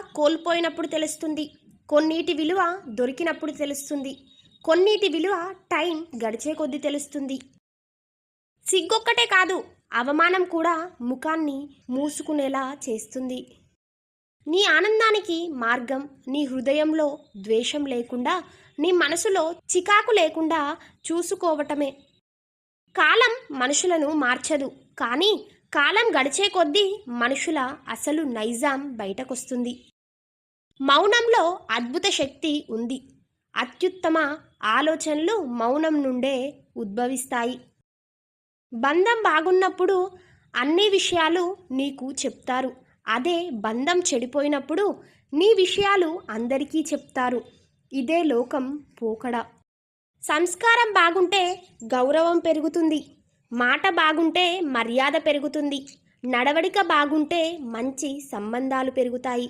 కోల్పోయినప్పుడు తెలుస్తుంది. కొన్నిటి విలువ దొరికినప్పుడు తెలుస్తుంది. కొన్నిటి విలువ టైం గడిచే కొద్దీ తెలుస్తుంది. సిగ్గొక్కటే కాదు అవమానం కూడా ముఖాన్ని మూసుకునేలా చేస్తుంది. నీ ఆనందానికి మార్గం నీ హృదయంలో ద్వేషం లేకుండా నీ మనసులో చికాకు లేకుండా చూసుకోవటమే. కాలం మనుషులను మార్చదు కానీ కాలం గడిచే కొద్దీ మనుషుల అసలు నైజాం బయటకొస్తుంది. మౌనంలో అద్భుత శక్తి ఉంది. అత్యుత్తమ ఆలోచనలు మౌనం నుండే ఉద్భవిస్తాయి. బంధం బాగున్నప్పుడు అన్ని విషయాలు నీకు చెప్తారు. అదే బంధం చెడిపోయినప్పుడు నీ విషయాలు అందరికీ చెప్తారు. ఇదే లోకం పోకడ. సంస్కారం బాగుంటే గౌరవం పెరుగుతుంది. మాట బాగుంటే మర్యాద పెరుగుతుంది నడవడిక బాగుంటే మంచి సంబంధాలు పెరుగుతాయి.